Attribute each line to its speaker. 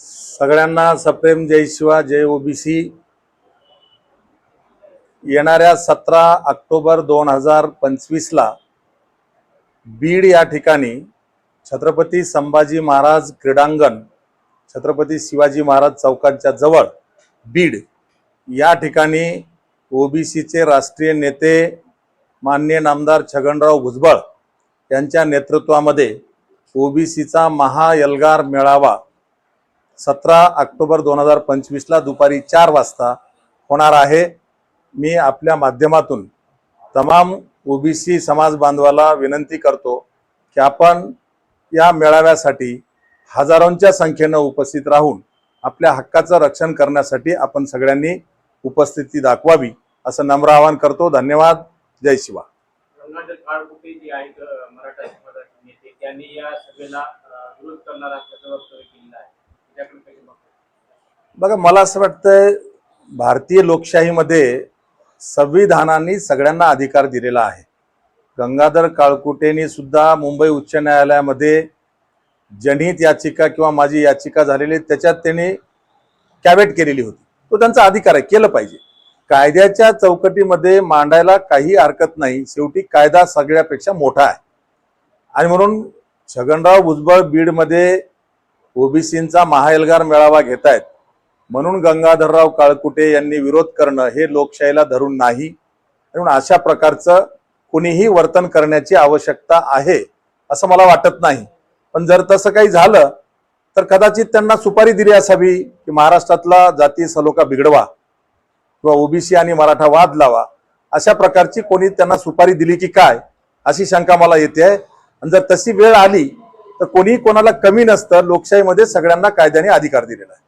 Speaker 1: सगळ्यांना सप्रेम जय शिवा जय ओबीसी येणाऱ्या सतरा ऑक्टोबर दोन हजार पंचवीसला बीड या ठिकाणी छत्रपती संभाजी महाराज क्रीडांगण छत्रपती शिवाजी महाराज चौकांच्या जवळ बीड या ठिकाणी ओबीसीचे राष्ट्रीय नेते मान्य नामदार छगनराव भुजबळ यांच्या नेतृत्वामध्ये ओबीसीचा महायलगार मेळावा सतरा ऑक्टोबर दोन हजार पंचवीसला दुपारी चार वाजता होणार आहे. मी आपल्या माध्यमातून तमाम ओबीसी समाज बांधवाला विनंती करतो की आपण या मेळाव्यासाठी हजारोंच्या संख्येनं उपस्थित राहून आपल्या हक्काचं रक्षण करण्यासाठी आपण सगळ्यांनी उपस्थिती दाखवावी असं नम्र आवाहन करतो. धन्यवाद. जय शिवा.
Speaker 2: मराठा समाजाचे नेते त्यांनी या सभेला विरोध करणार असल्याचं
Speaker 1: बघा मला असं वाटतंय भारतीय लोकशाहीमध्ये संविधानाने सगळ्यांना अधिकार दिलेला आहे. गंगाधर काळकुटेनी सुद्धा मुंबई उच्च न्यायालयामध्ये जनहित याचिका किंवा माझी याचिका झालेली त्याच्यात त्यांनी कॅवेट केलेली होती. तो त्यांचा अधिकार आहे केलं पाहिजे. कायद्याच्या चौकटीमध्ये मांडायला काही हरकत नाही शेवटी कायदा सगळ्यापेक्षा मोठा आहे. आणि म्हणून छगनराव भुजबळ बीडमध्ये ओबीसींचा महाएल्गार मेळावा घेत आहेत म्हणून गंगाधरराव काळकुटे यांनी विरोध करणं हे लोकशाहीला धरून नाही. म्हणून अशा प्रकारचं कुणीही वर्तन करण्याची आवश्यकता आहे असं मला वाटत नाही. पण जर तसं काही झालं तर कदाचित त्यांना सुपारी दिली असावी की महाराष्ट्रातला जाती सलोखा बिघडवा किंवा ओबीसी आणि मराठा वाद लावा. अशा प्रकारची कोणी त्यांना सुपारी दिली की काय अशी शंका मला येते. आहे आणि जर तशी वेळ आली तर कोणी कोणाला कमी नसतं लोकशाहीमध्ये सगळ्यांना कायद्याने अधिकार दिलेला आहे.